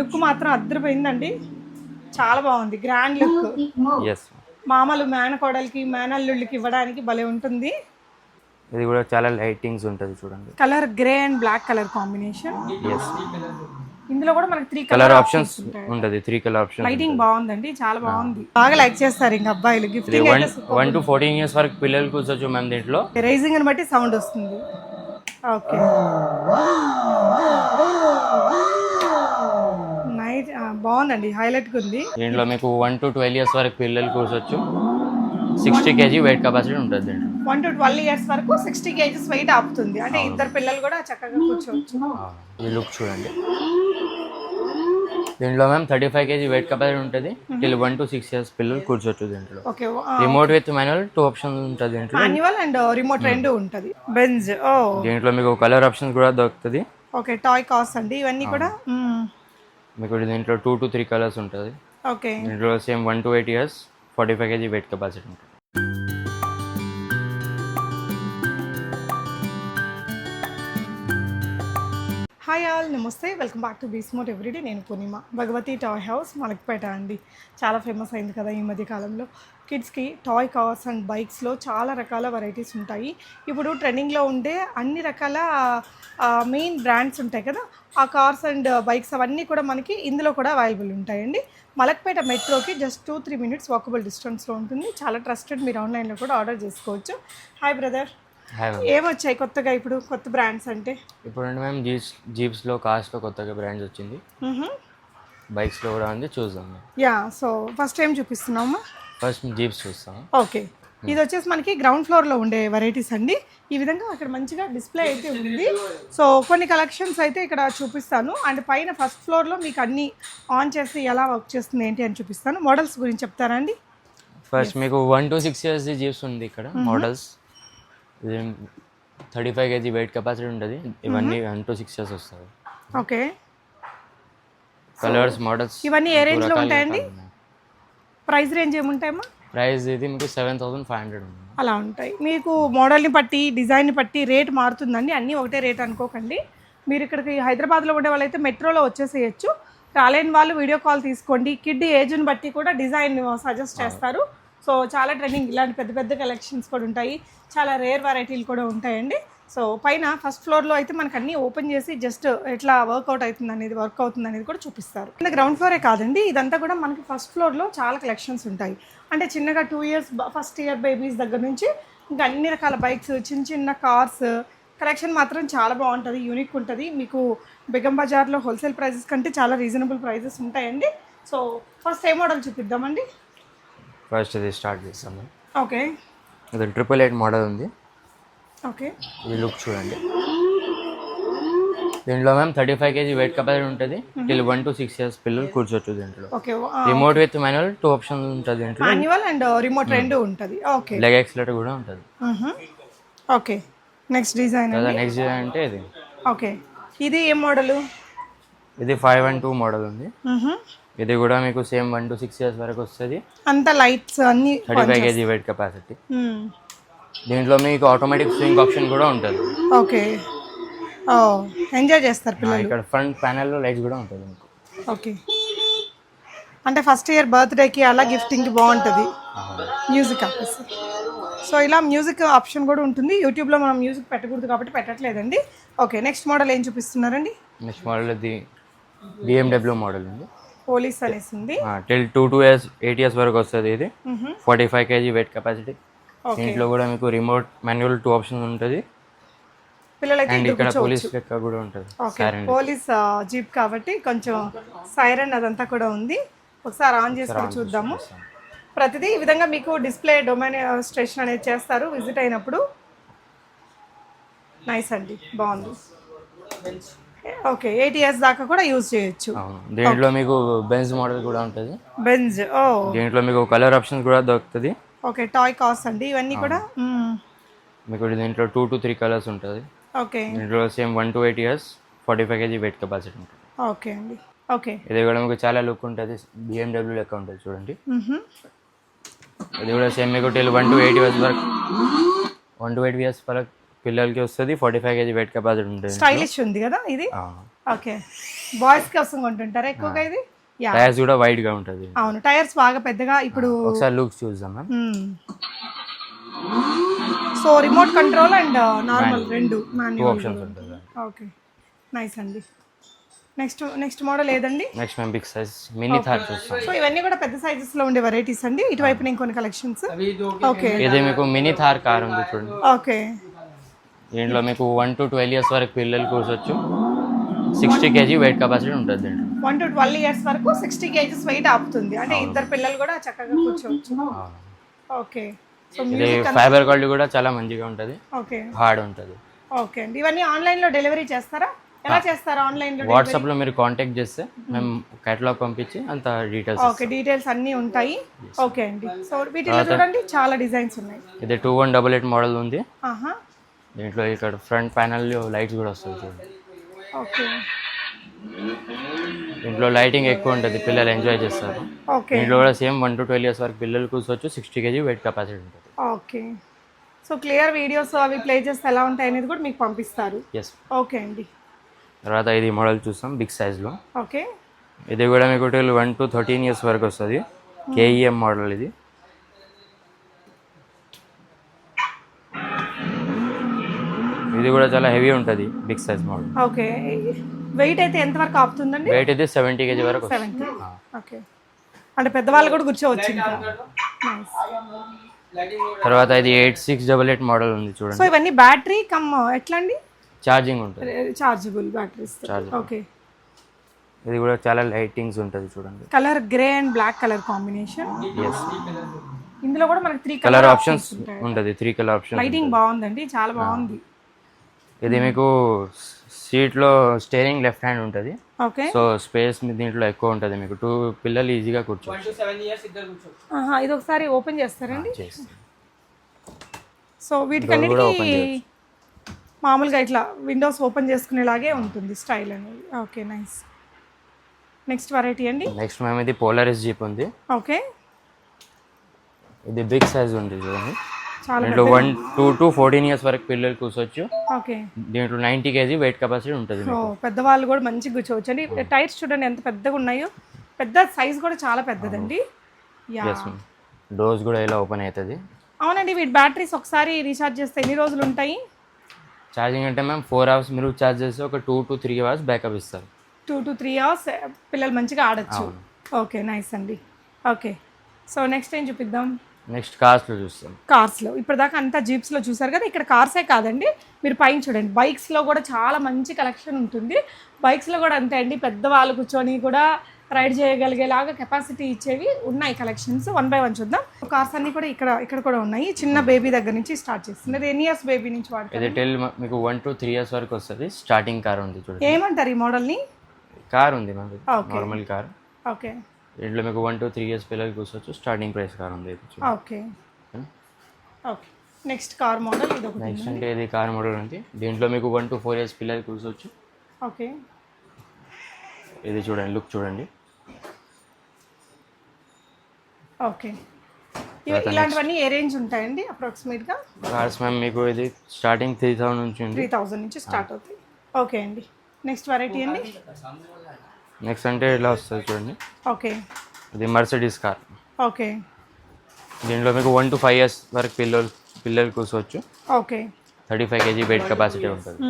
Look మాత్రం అద్దరిపోయిందండి. చాలా బాగుంది. గ్రాండ్ లుక్ మామలు మేనకోడలికి మేనల్లుళ్ళకి ఇవ్వడానికి భలే ఉంటుంది. ఇది కూడా చాలా లైటింగ్స్ ఉంటుంది చూడండి. Colour grey and black colour combination ఇందులో కూడా మనకి త్రీ కలర్ ఆప్షన్స్ ఉంటుంది. త్రీ కలర్ ఆప్షన్ లైటింగ్ బాగుందండి. చాలా బాగుంది. బాగా లైక్ చేస్తారు ఇంకా అబ్బాయిలు. ఇది gifting one to fourteen years వరకు పిల్లలు కూర్చోచ్చు మ్యామ్ దీంట్లో. రైజింగ్ అని బట్టి సౌండ్ వస్తుంది. ఓకే నైట్ బాగుందండి హైలైట్గా ఉంది. దీంట్లో మీకు వన్ టు ట్వెల్వ్ ఇయర్స్ వరకు పిల్లలు కూర్చోచ్చు సిక్స్టీ కేజీ వెయిట్ కెపాసిటీ ఉంటుంది వన్ టు ట్వెల్వ్ ఇయర్స్ వరకు సిక్స్టీ కేజీస్ వెయిట్ ఆపుతుంది. అంటే ఇద్దరు పిల్లలు కూడా చక్కగా కూర్చోవచ్చు. ఈ లుక్ చూడండి. దీంట్లో ma'am thirty five KG weight capacity ఉంటుంది till one to six years పిల్లలు కూర్చోచ్చు దీంట్లో. Okay remote with manual two options ఉంటుంది దీంట్లో. మాన్యువల్ అండ్ రిమోట్ రెండు ఉంటుంది. బెంజ్ ఓ దీంట్లో మీకు కలర్ ఆప్షన్స్ కూడా దొరుకుతుంది. ఓకే టాయ్ కాస్ట్ అండి ఇవన్నీ కూడా మ్మ్. మీకు దీంట్లో టూ టు త్రీ కలర్స్ ఉంటుంది. ఓకే దీంట్లో same one to eight years forty five KG weight capacity ఉంటుంది. హాయ్ ఆల్ నమస్తే. వెల్కమ్ బ్యాక్ టు బీస్మోట్ ఎవ్రీడే నేను పూర్ణిమ. భగవతి టాయ్ హౌస్ మనకిపేట అండి. చాలా ఫేమస్ అయింది కదా ఈ మధ్య కాలంలో. కిడ్స్కి టాయ్ కార్స్ అండ్ బైక్స్లో చాలా రకాల వెరైటీస్ ఉంటాయి. ఇప్పుడు ట్రెండింగ్లో ఉండే అన్ని రకాల మెయిన్ బ్రాండ్స్ ఉంటాయి కదా? ఆ కార్స్ అండ్ బైక్స్ అవన్నీ కూడా మనకి ఇందులో కూడా అవైలబుల్ ఉంటాయండి. Malakpet మెట్రోకి just two three minutes walkable డిస్టెన్స్లో ఉంటుంది. చాలా ట్రస్టెడ్ మీరు ఆన్లైన్లో కూడా ఆర్డర్ చేసుకోవచ్చు. Hi brother. ఏమొచ్చాయి కొత్తగా ఇప్పుడు? కొత్త బ్రాండ్స్ అంటే? ఇప్పుడు మేము జీప్స్ జీప్స్లో కార్స్లో కొత్తగా బ్రాండ్స్ వచ్చింది. బైక్స్లో కూడా ఉంది చూద్దాం. యా సో ఫస్ట్ ఏం చూపిస్తున్నామా ఫస్ట్ జీప్స్ చూస్తాం. ఓకే. ఇది వచ్చేసి మనకి గ్రౌండ్ ఫ్లోర్లో ఉండే వెరైటీస్ అండి. ఈ విధంగా అక్కడ మంచిగా డిస్ప్లే అయితే ఉంది. సో కొన్ని కలెక్షన్స్ అయితే ఇక్కడ చూపిస్తాను. అండ్ పైన ఫస్ట్ ఫ్లోర్లో మీకు అన్ని ఆన్ చేసి ఎలా వర్క్ చేస్తుంది ఏంటి అని చూపిస్తాను. మోడల్స్ గురించి చెప్తారా అండి? ఫస్ట్ మీకు one to six years jeeps ఉంది ఇక్కడ models thirty five KG weight capacity ఉంటుంది. ఇవన్నీ వన్ టు సిక్స్ ఇయర్స్ వస్తుంది ఓకే కలర్స్ మోడల్స్ ఇవన్నీ ఏ రేంజ్లో ఉంటాయండి? Price range ఏముంటాయమ్మా? ప్రైస్ ఇది మీకు సెవెన్ థౌసండ్ ఫైవ్ హండ్రెడ్ అలా ఉంటాయి. మీకు మోడల్ని బట్టి డిజైన్ని బట్టి రేట్ మారుతుందండి. అన్నీ ఒకటే రేట్ అనుకోకండి. మీరు ఇక్కడికి హైదరాబాద్లో ఉండే వాళ్ళైతే మెట్రోలో వచ్చేసేయచ్చు. రాలేని వాళ్ళు వీడియో కాల్ తీసుకోండి. కిడ్ ఏజ్ని బట్టి కూడా డిజైన్ సజెస్ట్ చేస్తారు. సో చాలా ట్రెండింగ్. ఇలాంటి పెద్ద పెద్ద కలెక్షన్స్ కూడా ఉంటాయి. చాలా రేర్ వెరైటీలు కూడా ఉంటాయండి. సో పైన ఫస్ట్ ఫ్లోర్లో అయితే మనకు అన్నీ ఓపెన్ చేసి జస్ట్ ఎట్లా వర్కౌట్ అవుతుంది అనేది వర్క్ అవుతుంది అనేది కూడా చూపిస్తారు. కింద గ్రౌండ్ ఫ్లోరే కాదండి ఇదంతా కూడా మనకి ఫస్ట్ ఫ్లోర్లో చాలా కలెక్షన్స్ ఉంటాయి. అంటే చిన్నగా two years first year babies దగ్గర నుంచి ఇంకా అన్ని రకాల బైక్స్ చిన్న చిన్న కార్స్ కలెక్షన్ మాత్రం చాలా బాగుంటుంది యూనిక్ ఉంటుంది. మీకు బెగం బజార్లో హోల్సేల్ ప్రైజెస్ కంటే చాలా రీజనబుల్ ప్రైజెస్ ఉంటాయండి. సో ఫస్ట్ ఏ మోడల్ చూపిద్దామండి? ఫస్ట్ ఇది స్టార్ట్ చేస్తాము. ఓకే ఇది ట్రిపుల్ ఎయిట్ మోడల్ ఉంది. ఓకే. ఈ లుక్ చూడండి. దీంట్లో ma'am thirty five KG weight capacity ఉంటుంది till one to six years పిల్లలు కూర్చోవచ్చు దీంట్లో. Okay remote with manual two options ఉంటుంది దీంట్లో. మాన్యువల్ అండ్ రిమోట్ రెండు ఉంటుంది. ఓకే. లెగ్ ఎక్స్లెటర్ కూడా ఉంటుంది. ఓకే. నెక్స్ట్ డిజైన్ కదా నెక్స్ట్ అంటే ఇది. ఓకే. ఇది ఏ మోడలు? ఇది ఫైవ్ అండ్ టూ మోడల్ ఉంది. ఇది కూడా మీకు same one to six years వరకు వస్తుంది. అంత లైట్స్ అన్ని thirty five KG weight capacity. దీంట్లో మీకు ఆటోమేటిక్ స్వింగ్ ఆప్షన్ కూడా ఉంటుంది. ఓకే. ఓ ఎంజాయ్ చేస్తారు పిల్లలు. ఇక్కడ ఫ్రంట్ ప్యానెల్లో లైట్స్ కూడా ఉంటుంది మీకు. ఓకే. అంటే ఫస్ట్ ఇయర్ బర్త్డేకి అలా గిఫ్టింగ్కి బాగుంటుంది. మ్యూజిక్ సో ఇలా మ్యూజిక్ ఆప్షన్ కూడా ఉంటుంది. యూట్యూబ్లో మనం మ్యూజిక్ పెట్టకూడదు కాబట్టి పెట్టట్లేదండి. ఓకే నెక్స్ట్ మోడల్ ఏం చూపిస్తున్నారండి? నెక్స్ట్ మోడల్ ఇది బిఎండబ్ల్యూ మోడల్ ఉంది. పోలీస్ అనేసి ఉంది till two two years eight years వరకు వస్తుంది ఇది. Forty five KG weight capacity దీంట్లో కూడా మీకు రిమోట్ మాన్యువల్ టూ ఆప్షన్ ఉంటుంది. అండ్ ఇక్కడ పోలీస్ లెక్క కూడా ఉంటుంది. ఓకే పోలీస్ జీప్ కాబట్టి కొంచెం సైరన్ అదంతా కూడా ఉంది. ఒకసారి ఆన్ చేసుకొని చూద్దాము. ప్రతిదీ ఈ విధంగా మీకు డిస్ప్లే డొమైన్ స్టేషన్ అనేది చేస్తారు. విజిట్ అయినప్పుడు. నైస్ అండి. బాగుంది. ఓకే ఎయిట్ ఇయర్స్ దాకా కూడా యూజ్ చేయొచ్చు. అవును. దీంట్లో మీకు బెంజ్ మోడల్ కూడా ఉంటుంది. బెంజ్ ఓ దీంట్లో మీకు కలర్ ఆప్షన్స్ కూడా దొరుకుతుంది. ఓకే టాయ్ కాస్ట్ అండి ఇవన్నీ కూడా. మీకు దీంట్లో టూ టు త్రీ కలర్స్ ఉంటుంది. ఓకే. దీంట్లో same one to eight years forty five KG weight capacity ఉంటుంది. ఓకే అండి. ఓకే. ఇది కూడా మీకు చాలా లుక్ ఉంటుంది బిఎండబ్ల్యూ లెక్క ఉంటుంది చూడండి. ఇది కూడా సేమ్ మీకు till one to eight years వరకు వన్ టు ఎయిట్ ఇయర్స్ వరకు పిల్లలకి వస్తుంది forty five KG weight capacity ఉంటుంది. స్టైలిష్ ఉంది కదా ఇది? ఆ. ఓకే. బాయ్స్ కోసం కొంటుంటారా ఎక్కువగా ఇది? టైర్స్ కూడా వైడ్గా ఉంటుంది. అవును టైర్స్ బాగా పెద్దగా ఇప్పుడు ఒకసారి లుక్ చూద్దాం ma'am so remote control and normal రెండు ఆప్షన్స్ ఉంటుంది. ఓకే నైస్ అండి. నెక్స్ట్ నెక్స్ట్ మోడల్ ఏదండి? నెక్స్ట్ మేము బిగ్ సైజ్ మినీ థార్ చూస్తాం సో ఇవన్నీ కూడా పెద్ద సైజెస్లో ఉండే వెరైటీస్ అండి. ఇటువైపు ఇంకొన్ని కలెక్షన్స్ ఓకే ఇది మీకు మినీ థార్ కార్ ఉంది చూడండి. ఓకే దీంట్లో మీకు వన్ టు ట్వెల్వ్ ఇయర్స్ వరకు పిల్లలు కూర్చోవచ్చు సిక్స్టీ కేజీ వెయిట్ కెపాసిటీ ఉంటుంది దీంట్లో. వన్ టు ట్వెల్వ్ ఇయర్స్ వరకు సిక్స్టీ కేజీస్ వెయిట్ ఆపుతుంది. అంటే ఇద్దరు పిల్లలు కూడా చక్కగా కూర్చోవచ్చు. ఓకే. సో ఫైబర్ క్వాలిటీ కూడా చాలా మంచిగా ఉంటుంది. ఓకే. హార్డ్ ఉంటుంది. ఓకే అండి. ఇవన్నీ ఆన్లైన్లో డెలివరీ చేస్తారా? ఎలా చేస్తారా ఆన్లైన్లో వాట్సాప్లో మీరు కాంటాక్ట్ చేస్తే మేము. కేటలాగ్ పంపించి అంత డీటెయిల్స్ ఓకే డీటెయిల్స్ అన్నీ ఉంటాయి. ఓకే అండి. సో వీటిలో చూడండి చాలా డిజైన్స్ ఉన్నాయి. ఇది two one double eight model ఉంది. దీంట్లో ఇక్కడ ఫ్రంట్ ప్యానల్ లైట్స్ కూడా వస్తుంది చూడండి. ఓకే. దీంట్లో లైటింగ్ ఎక్కువ ఉంటుంది పిల్లలు ఎంజాయ్ చేస్తారు. ఓకే దీంట్లో కూడా same one to twelve years వరకు పిల్లలు కూర్చోవచ్చు సిక్స్టీ కేజీ వెయిట్ కెపాసిటీ ఉంటుంది. ఓకే సో క్లియర్ వీడియోస్ అవి ప్లే చేస్తే ఎలా ఉంటాయి అనేది కూడా మీకు పంపిస్తారు. ఎస్ ఓకే అండి. తర్వాత ఇది మోడల్ చూస్తాం బిగ్ సైజ్లో ఓకే ఇది కూడా మీకు వన్ టు థర్టీన్ ఇయర్స్ వరకు వస్తుంది. కేఈఎం మోడల్ ఇది. ఇది కూడా చాలా హెవీ ఉంటుంది big size model okay. Weight అయితే ఎంత వరకు ఆపుతుందండి? వెయిట్ అయితే సెవెంటీ కేజీ వరకు సెవెంటీ ఓకే. అంటే పెద్దవాళ్ళు కూడా కూర్చోవచ్చు. తర్వాత ఇది eight six double eight model ఉంది సో చూడండి ఇవన్నీ బ్యాటరీ కమ్ ఎట్లా అండి ఛార్జింగ్ ఉంటుంది చార్జబుల్ బ్యాటరీస్. ఓకే ఇది కూడా చాలా లైటింగ్స్ ఉంటుంది చూడండి. Colour grey and black colour combination ఇందులో కూడా మనకి త్రీ కలర్ కలర్ ఆప్షన్స్ ఉంటుంది త్రీ కలర్ ఆప్షన్ లైటింగ్ బాగుందండి చాలా బాగుంది. ఇది మీకు సీట్లో స్టేరింగ్ లెఫ్ట్ హ్యాండ్ ఉంటుంది. ఓకే. సో స్పేస్ దీంట్లో ఎక్కువ ఉంటుంది మీకు. టూ పిల్లలు ఈజీగా కూర్చోవచ్చు. ఆహా, ఇది ఒకసారి ఓపెన్ చేస్తారండి. చేసి సో వీటికన్నిటికీ. మామూలుగా ఇట్లా విండోస్ ఓపెన్ చేసుకునేలాగే ఉంటుంది స్టైల్ అనేది. Okay nice. నెక్స్ట్ వెరైటీ అండి. నెక్స్ట్ మేము ఇది పోలరిస్ జీప్ ఉంది. ఓకే. ఇది బిగ్ సైజ్ ఉంది చూడండి. దీంట్లో one two to fourteen years వరకు పిల్లలు కూర్చోవచ్చు. ఓకే. దీంట్లో నైంటీ కేజీ వెయిట్ కెపాసిటీ ఉంటుంది పెద్దవాళ్ళు కూడా మంచిగా కూర్చోవచ్చు. అండి టైర్స్ చూడండి ఎంత పెద్దగా ఉన్నాయో. పెద్ద సైజ్ కూడా చాలా పెద్దదండి. డోర్స్ కూడా ఇలా ఓపెన్ అవుతుంది? అవునండి వీటి బ్యాటరీస్ ఒకసారి రీఛార్జ్ చేస్తే ఎన్ని రోజులు ఉంటాయి? ఛార్జింగ్ అంటే మ్యామ్ ఫోర్ అవర్స్ మీరు ఛార్జ్ చేస్తే ఒక two to three hours backup ఇస్తారు. టూ టు త్రీ అవర్స్ పిల్లలు మంచిగా ఆడొచ్చు. ఓకే నైస్ అండి. ఓకే సో నెక్స్ట్ ఏం చూపిద్దాం? నెక్స్ట్ కార్స్లో చూస్తాం. కార్స్లో. ఇప్పటిదాకా అంతా జీప్స్లో చూసారు కదా ఇక్కడ కార్సే కాదండి. మీరు పైన చూడండి. బైక్స్లో కూడా చాలా మంచి కలెక్షన్ ఉంటుంది. బైక్స్లో కూడా అంతే అండి. పెద్దవాళ్ళు కూర్చొని కూడా రైడ్ చేయగలిగేలాగా కెపాసిటీ ఇచ్చేవి ఉన్నాయి కలెక్షన్స్. వన్ బై వన్ చూద్దాం. కార్స్ అన్ని కూడా ఇక్కడ ఇక్కడ కూడా ఉన్నాయి. చిన్న బేబీ దగ్గర నుంచి స్టార్ట్ చేస్తుంది. అది ఎన్ని ఇయర్స్ బేబీ నుంచి టెల్ మీకు వన్ టు త్రీ ఇయర్స్ వరకు వస్తుంది. స్టార్టింగ్ కార్ ఉంది చూడండి. ఏమంటారు ఈ మోడల్ని? కార్ ఉంది. Normal car. ఓకే. దీంట్లో మీకు వన్ టు త్రీ ఇయర్స్ పిల్లలు కూర్చోవచ్చు. స్టార్టింగ్ ప్రైస్ కార్ ఉంది. ఇది చూడండి. Okay. Okay next car model ఇది ఒకటి నెక్స్ట్ అంటే ఇది కార్ మోడల్ ఉంది. దీంట్లో మీకు వన్ టు ఫోర్ ఇయర్స్ పిల్లలు కూర్చోవచ్చు. ఓకే. ఇది చూడండి లుక్ చూడండి. ఓకే. ఇలాంటివన్నీ ఏ రేంజ్ ఉంటాయండి అప్రాక్సిమేట్గా కార్స్ మ్యామ్ మీకు ఇది స్టార్టింగ్ త్రీ థౌసండ్ నుంచి త్రీ థౌజండ్ నుంచి స్టార్ట్ అవుతాయి. ఓకే అండి. నెక్స్ట్ వెరైటీ అండి? నెక్స్ట్ అంటే ఇలా వస్తుంది చూడండి. ఓకే. ఇది మర్సిడీస్ కార్ ఓకే. దీంట్లో మీకు వన్ టు ఫైవ్ ఇయర్స్ వరకు పిల్లలు పిల్లలు కూర్చోవచ్చు. Okay. Thirty five KG weight capacity ఉంటుంది.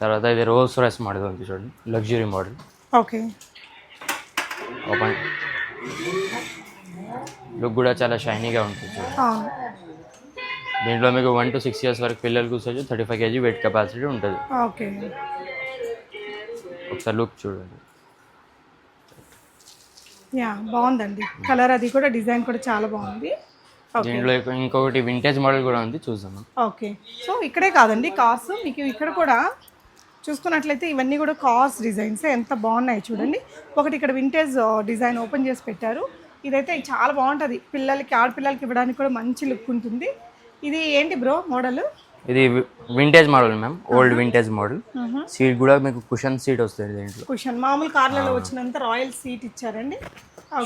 తర్వాత ఇది రోల్స్ రాయిస్ మోడల్ ఉంది చూడండి. Luxury model. Okay. Open look కూడా చాలా షైనీగా ఉంటుంది దీంట్లో మీకు వన్ టు సిక్స్ ఇయర్స్ వరకు పిల్లలు కూర్చోవచ్చు. Thirty five KG weight capacity ఉంటుంది. ఓకే. ఒకసారి లుక్ చూడండి. యా బాగుందండి. కలర్ అది కూడా డిజైన్ కూడా చాలా బాగుంది. దీంట్లో ఇంకో- ఇంకొకటి వింటేజ్ మోడల్ కూడా ఉంది చూద్దాం ఓకే సో ఇక్కడే కాదండి కార్స్ మీకు ఇక్కడ కూడా చూసుకున్నట్లయితే ఇవన్నీ కూడా కార్స్ డిజైన్స్ ఎంత బాగున్నాయి చూడండి. ఒకటి ఇక్కడ వింటేజ్ డిజైన్ ఓపెన్ చేసి పెట్టారు. ఇదైతే చాలా బాగుంటుంది. పిల్లలకి ఆడపిల్లలకి ఇవ్వడానికి కూడా మంచి లుక్ ఉంటుంది. ఇది ఏంటి బ్రో మోడల్ ఇది vintage model ma'am old vintage model seat కూడా మీకు కుషన్ సీట్ వస్తుంది దీంట్లో. కుషన్ మామూలు కార్లలో వచ్చినంత రాయల్ సీట్ ఇచ్చారండి.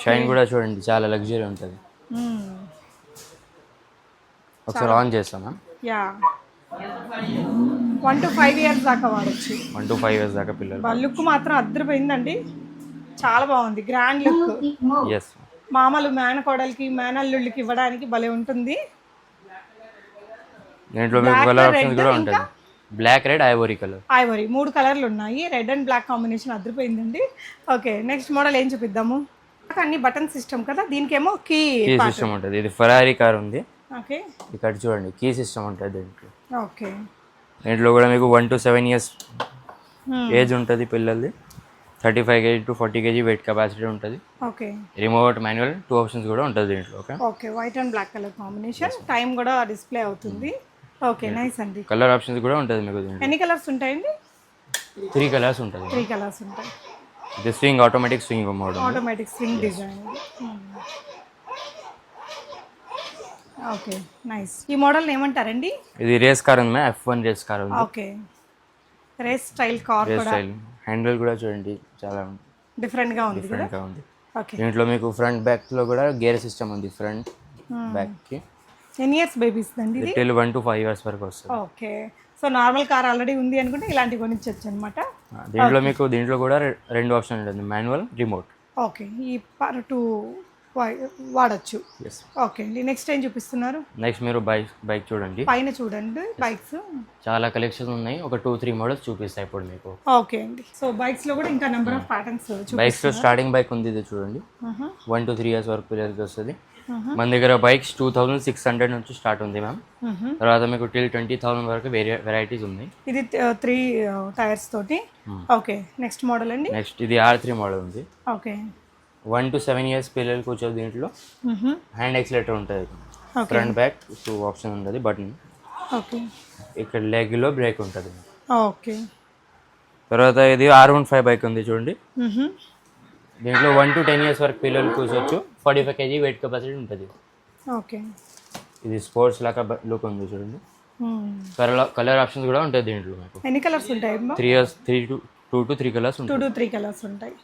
షైన్ కూడా చూడండి చాలా లగ్జరీ ఉంటుంది. మ్మ్. ఒకసారి ఆన్ చేస్తాం ma'am yeah one two five years దాకా వాడచ్చు. వన్ టు ఫైవ్ ఇయర్స్ దాకా పిల్లలు లుక్ మాత్రం అద్దరిపోయిందండి. చాలా బాగుంది. గ్రాండ్ లుక్ మామలు మేనకోడలికి మేనల్లుళ్ళకి ఇవ్వడానికి భలే ఉంటుంది. దీంట్లో మీకు కలర్ ఆప్షన్స్ కూడా ఉంటుంది black red ivory colour ivory మూడు కలర్లు ఉన్నాయి. రెడ్ అండ్ బ్లాక్ కాంబినేషన్ అదిరిపోయిందండి. ఓకే నెక్స్ట్ మోడల్ ఏం చూపిద్దాము? అన్ని బటన్ సిస్టమ్ కదా? దీనికేమో కీ కీ సిస్టమ్ ఉంటుంది. ఇది ఫరారీ కార్ ఉంది. ఓకే ఇక్కడ చూడండి. కీ సిస్టమ్ ఉంటుంది దీంట్లో. ఓకే దీంట్లో కూడా మీకు one two seven years age ఉంటుంది పిల్లలది. Thirty five KG to forty KG weight capacity ఉంటుంది. Okay remote manual two options కూడా ఉంటుంది దీంట్లో okay okay white and black colour combination time కూడా డిస్ప్లే అవుతుంది. ఓకే నైస్ అండి. కలర్ ఆప్షన్స్ కూడా ఉంటుంది మీకు ఎన్ని కలర్స్ ఉంటాయండి? త్రీ కలర్స్ ఉంటుంది త్రీ కలర్స్ ఉంటాయి. ఇది swing automatic swing model automatic swing design okay nice ఈ మోడల్ ఏమంటారండి? ఇది రేస్ కార్ ఉంది ఎఫ్ వన్ రేస్ కార్ ఉంది. Okay race style car race style handle కూడా చూడండి చాలా డిఫరెంట్గా ఉంది కదా? డిఫరెంట్గా ఉంది. ఓకే దీంట్లో మీకు ఫ్రంట్ బ్యాక్లో కూడా గేర్ సిస్టమ్ ఉంది ఫ్రంట్ బ్యాక్కి. ఎన్ని ఇయర్స్ బేబీస్ అండి ఇది? Till one two five years వరకు వస్తుంది. Okay. So normal car already ఉంది అనుకుంటే ఇలాంటివి కొనిచ్చొచ్చు అనమాట దీంట్లో మీకు దీంట్లో కూడా రెండు ఆప్షన్ ఉంటుంది. Manual remote. ఓకే. ఈ పర్ టూ వాడచ్చు. ఓకే అండి. నెక్స్ట్ ఏం చూపిస్తున్నారు? నెక్స్ట్ మీరు బైక్ బైక్ చూడండి. పైన చూడండి బైక్స్. చాలా కలెక్షన్ ఉన్నాయి. ఒక టూ త్రీ మోడల్స్ చూపిస్తాయి ఇప్పుడు మీకు. ఓకే అండి. సో బైక్స్లో కూడా ఇంకా నెంబర్ ఆఫ్ ప్యాటర్న్స్ బైక్స్లో స్టార్టింగ్ బైక్ ఉంది ఇది చూడండి. వన్ టు త్రీ ఇయర్స్ వరకు పిల్లలకి వస్తుంది. మన దగ్గర bikes two thousand six hundred నుంచి స్టార్ట్ ఉంది మ్యామ్. తర్వాత మీకు టిల్ ట్వంటీ థౌసండ్ వరకు వేరే వెరైటీస్ ఉన్నాయి. ఇది త్రీ టైర్స్ తోటి? ఓకే నెక్స్ట్ మోడల్ అండి? నెక్స్ట్ ఇది ఆర్ త్రీ మోడల్ ఉంది. Okay one two seven years పిల్లలు కూర్చో దీంట్లో హ్యాండ్ ఎక్సిలేటర్ ఉంటుంది. ఫ్రంట్ బ్యాక్ టూ ఆప్షన్ ఉంటుంది బటన్ ఓకే ఇక్కడ లెగ్లో బ్రేక్ ఉంటుంది. ఓకే తర్వాత ఇది ఆర్ వన్ ఫైవ్ బైక్ ఉంది చూడండి. దీంట్లో వన్ టు టెన్ ఇయర్స్ వరకు పిల్లలు కూర్చోవచ్చు forty five KG weight capacity ఉంటుంది. ఓకే. ఇది స్పోర్ట్స్ లాగా లుక్ ఉంది చూడండి. కలర్ కలర్ ఆప్షన్స్ కూడా ఉంటుంది దీంట్లో మీకు. ఎన్ని కలర్స్ ఉంటాయి three years three to two to three colours two ఉంటాయి. టు త్రీ కలర్స్ ఉంటాయి.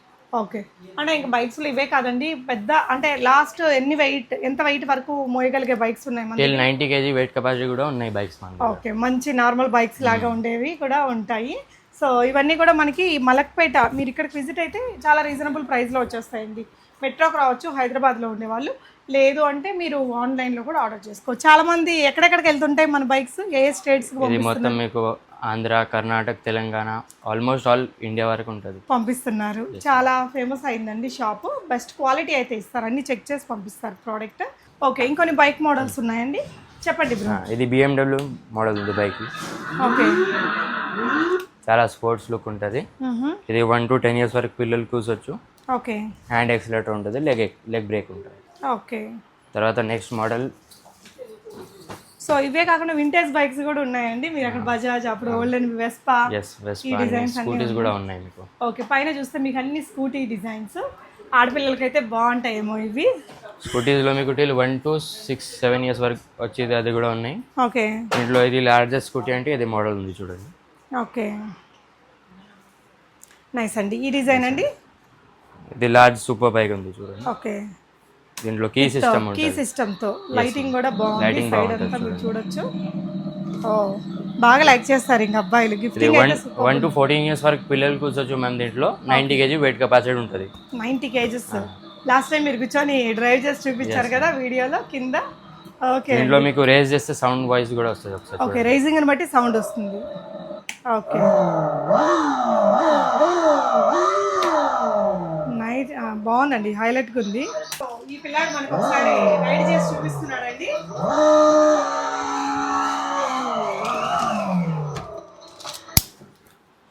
ఓకే. అంటే ఇంకా బైక్స్ ఇవే కాదండి పెద్ద అంటే లాస్ట్ ఎన్ని వెయిట్ ఎంత వెయిట్ వరకు మోయగలిగే బైక్స్ ఉన్నాయి till ninety KG weight capacity కూడా ఉన్నాయి బైక్స్. ఓకే. మంచి నార్మల్ బైక్స్ లాగా ఉండేవి కూడా ఉంటాయి. సో ఇవన్నీ కూడా మనకి మలక్పేట మీరు ఇక్కడికి విజిట్ అయితే చాలా రీజనబుల్ ప్రైస్లో వచ్చేస్తాయండి. మెట్రోకి రావచ్చు హైదరాబాద్లో ఉండేవాళ్ళు. లేదు అంటే మీరు ఆన్లైన్లో కూడా ఆర్డర్ చేసుకోవచ్చు. చాలా మంది ఎక్కడెక్కడికి వెళ్తుంటాయి మన బైక్స్? ఏ స్టేట్స్ ఇది మొత్తం మీకు Andhra Karnataka Telangana almost all India వరకు ఉంటుంది. పంపిస్తున్నారు. చాలా ఫేమస్ అయిందండి షాప్. బెస్ట్ క్వాలిటీ అయితే ఇస్తారు. అన్ని చెక్ చేసి పంపిస్తారు ప్రోడక్ట్. ఓకే ఇంకొన్ని బైక్ మోడల్స్ ఉన్నాయండి. చెప్పండి ఇది బిఎండబ్ల్యూ మోడల్ ఉంది బైక్. ఓకే. చాలా స్పోర్ట్స్ లుక్ ఉంటుంది. ఇది వన్ టు టెన్ ఇయర్స్ వరకు పిల్లలు కూర్చోవచ్చు. ఓకే. హ్యాండ్ ఎక్సిలేటర్ ఉంటుంది లెగ్ లెగ్ బ్రేక్ ఉంటుంది. ఓకే. తర్వాత నెక్స్ట్ మోడల్. సో ఇవే కాకుండా వింటేజ్ బైక్స్ కూడా ఉన్నాయండి. మీరు అక్కడ బజాజ్ అప్పుడు old and Vespa yes Vespa scooties కూడా ఉన్నాయి మీకు. ఓకే పైన చూస్తే మీకు అన్ని స్కూటీ డిజైన్స్ ఆడపిల్లలకైతే బాగుంటాయేమో ఇవి. స్కూటీస్లో మీకు till one two six seven years వరకు వచ్చేది అది కూడా ఉన్నాయి. ఓకే. దీంట్లో ఇది లార్జెస్ట్ స్కూటీ అంటే ఇది మోడల్ ఉంది చూడండి. ఓకే. నైస్ అండి. ఈ డిజైన్ అండి? ఇది లార్జ్ సూపర్ బైక్ ఉంది చూడండి. ఓకే. దీంట్లో కీ సిస్టమ్ కీ సిస్టమ్తో లైటింగ్ కూడా బాగుంది. సైడ్ అంతా మీరు చూడొచ్చు. ఓ బాగా లైక్ చేస్తారు ఇంకా అబ్బాయిలు. Gifting one two fourteen years వరకు పిల్లలు కూర్చోవచ్చు మ్యామ్ దీంట్లో. నైంటీ కేజీ వెయిట్ కెపాసిటీ ఉంటుంది. నైంటీ కేజెస్ లాస్ట్ టైం మీరు కూర్చొని డ్రైవ్ చేసి చూపించారు కదా వీడియోలో కింద. ఓకే దీంట్లో మీకు రేస్ చేస్తే సౌండ్ వాయిస్ కూడా వస్తుంది ఒకసారి ఓకే రైజింగ్ అని బట్టి సౌండ్ వస్తుంది. ఓకే నైట్ బాగుందండి హైలైట్గా ఉంది. సో, ఈ పిల్లాడు మనకు ఒకసారి రైడ్ చేసి చూపిస్తున్నాడండి.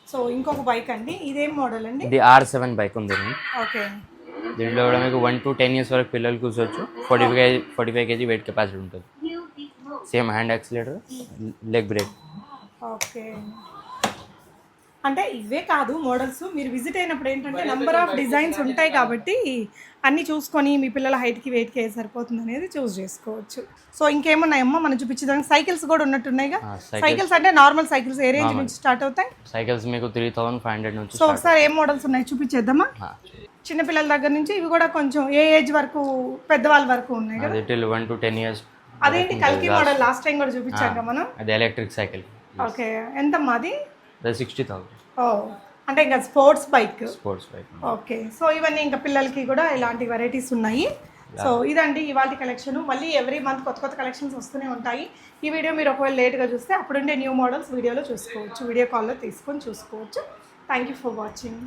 సో ఇంకొక బైక్ అండి. ఇదేం మోడల్ అండి? ఇది ఆర్ సెవెన్ బైక్ ఉంది. ఓకే దీంట్లో కూడా మీకు వన్ టు టెన్ ఇయర్స్ వరకు పిల్లలు కూర్చోవచ్చు. Forty five KG forty five KG weight capacity ఉంటుంది. Same hand accelerator leg brake okay అంటే ఇవే కాదు మోడల్స్ మీరు విజిట్ అయినప్పుడు ఏంటంటే నెంబర్ ఆఫ్ డిజైన్స్ ఉంటాయి కాబట్టి అన్నీ చూసుకొని మీ పిల్లల హైట్కి వెయిట్కి ఏది సరిపోతుంది అనేది చూస్ చేసుకోవచ్చు. సో ఇంకేమున్నాయమ్మా మనం చూపించడానికి సైకిల్స్ కూడా ఉన్నట్టున్నాయిగా? సైకిల్స్ అంటే నార్మల్ సైకిల్స్ ఏ రేంజ్ నుంచి స్టార్ట్ అవుతాయి? సైకిల్స్ మీకు త్రీ థౌసండ్ ఫైవ్ హండ్రెడ్ నుంచి సో ఒకసారి ఏం మోడల్స్ ఉన్నాయి చూపించేద్దామా. చిన్నపిల్లల దగ్గర నుంచి ఇవి కూడా కొంచెం ఏ ఏజ్ వరకు పెద్దవాళ్ళ వరకు ఉన్నాయి కదా? వన్ టు టెన్ ఇయర్స్ అదేంటి కల్కి మోడల్ లాస్ట్ టైం కూడా చూపించాక మనం? అది ఎలక్ట్రిక్ సైకిల్ ఓకే ఎంతమ్మా అది? సిక్స్టీ థౌసండ్ ఓ అంటే ఇంకా sports bike. Sports bike okay so ఇవన్నీ ఇంకా పిల్లలకి కూడా ఇలాంటి వెరైటీస్ ఉన్నాయి. సో ఇదండి ఇవాళ కలెక్షన్ మళ్ళీ ఎవ్రీ మంత్ కొత్త కొత్త కలెక్షన్స్ వస్తూనే ఉంటాయి. ఈ వీడియో మీరు ఒకవేళ లేట్గా చూస్తే అప్పుడుండే న్యూ మోడల్స్ వీడియోలో చూసుకోవచ్చు. వీడియో కాల్లో తీసుకొని చూసుకోవచ్చు. Thank you for watching